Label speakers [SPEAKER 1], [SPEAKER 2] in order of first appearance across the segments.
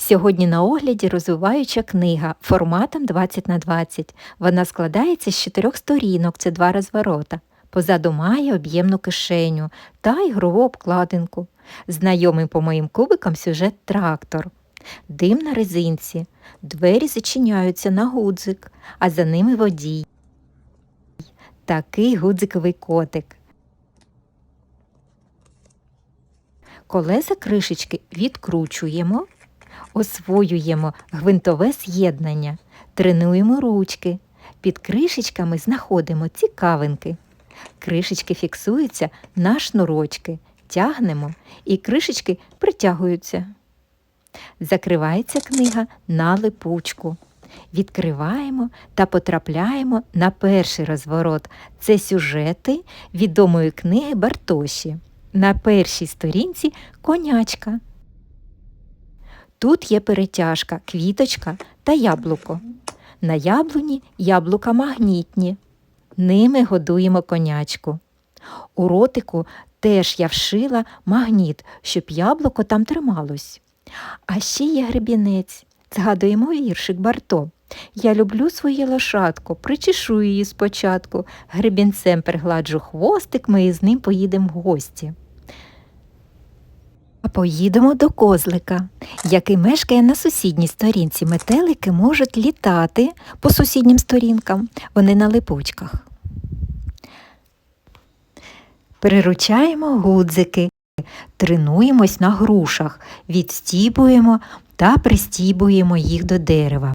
[SPEAKER 1] Сьогодні на огляді розвиваюча книга форматом 20 на 20. Вона складається з чотирьох сторінок, це два розворота. Позаду має об'ємну кишеню та ігрову обкладинку. Знайомий по моїм кубикам сюжет трактор. Дим на резинці. Двері зачиняються на гудзик, а за ними водій. Такий гудзиковий котик. Колеса кришечки відкручуємо, освоюємо гвинтове з'єднання, тренуємо ручки. Під кришечками знаходимо цікавинки. Кришечки фіксуються на шнурочки, тягнемо і кришечки притягуються. Закривається книга на липучку. Відкриваємо та потрапляємо на перший розворот. Це сюжети відомої книги Бартоші. На першій сторінці конячка. Тут є перетяжка, квіточка та яблуко. На яблуні яблука магнітні. Ними годуємо конячку. У ротику теж я вшила магніт, щоб яблуко там трималось. А ще є гребінець. Згадуємо віршик Барто. Я люблю своє лошадку, причешу її спочатку. Гребінцем пригладжу хвостик, ми із ним поїдемо в гості. Поїдемо до козлика, який мешкає на сусідній сторінці. Метелики можуть літати по сусіднім сторінкам, вони на липучках. Переручаємо гудзики, тренуємось на грушах, відстібуємо та пристібуємо їх до дерева.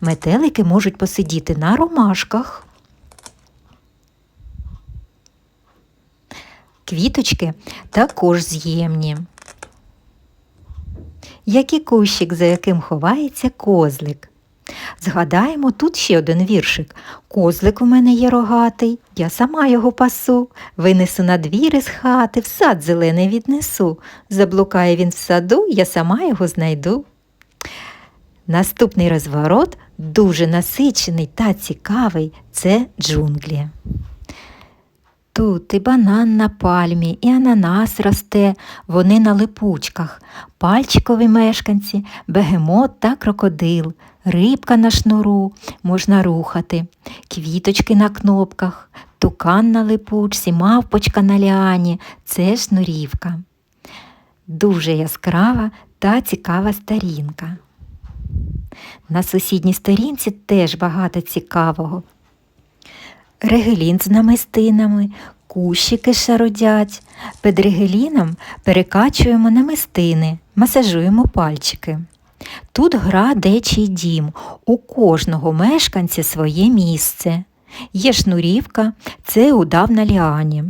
[SPEAKER 1] Метелики можуть посидіти на ромашках. Квіточки також з'ємні. Як і кущик, за яким ховається козлик. Згадаємо тут ще один віршик. Козлик у мене є рогатий, я сама його пасу, винесу на двір із хати, в сад зелений віднесу. Заблукає він в саду, я сама його знайду. Наступний розворот дуже насичений та цікавий це джунглі. Тут і банан на пальмі, і ананас росте, вони на липучках, пальчикові мешканці, бегемот та крокодил, рибка на шнуру. Можна рухати, квіточки на кнопках, тукан на липучці, мавпочка на ліані це шнурівка. Дуже яскрава та цікава сторінка. На сусідній сторінці теж багато цікавого. Регелін з намистинами, кущики шародять. Під регеліном перекачуємо намистини, масажуємо пальчики. Тут гра дечий дім, у кожного мешканця своє місце. Є шнурівка, це удав на ліані.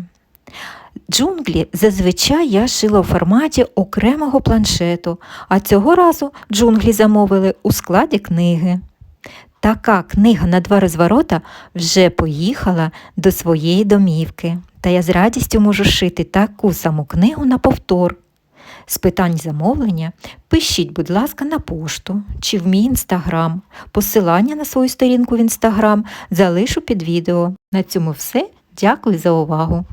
[SPEAKER 1] Джунглі зазвичай я шила у форматі окремого планшету, а цього разу джунглі замовили у складі книги. Така книга на два розворота вже поїхала до своєї домівки, та я з радістю можу шити таку саму книгу на повтор. З питань замовлення пишіть, будь ласка, на пошту чи в мій інстаграм. Посилання на свою сторінку в інстаграм залишу під відео. На цьому все. Дякую за увагу!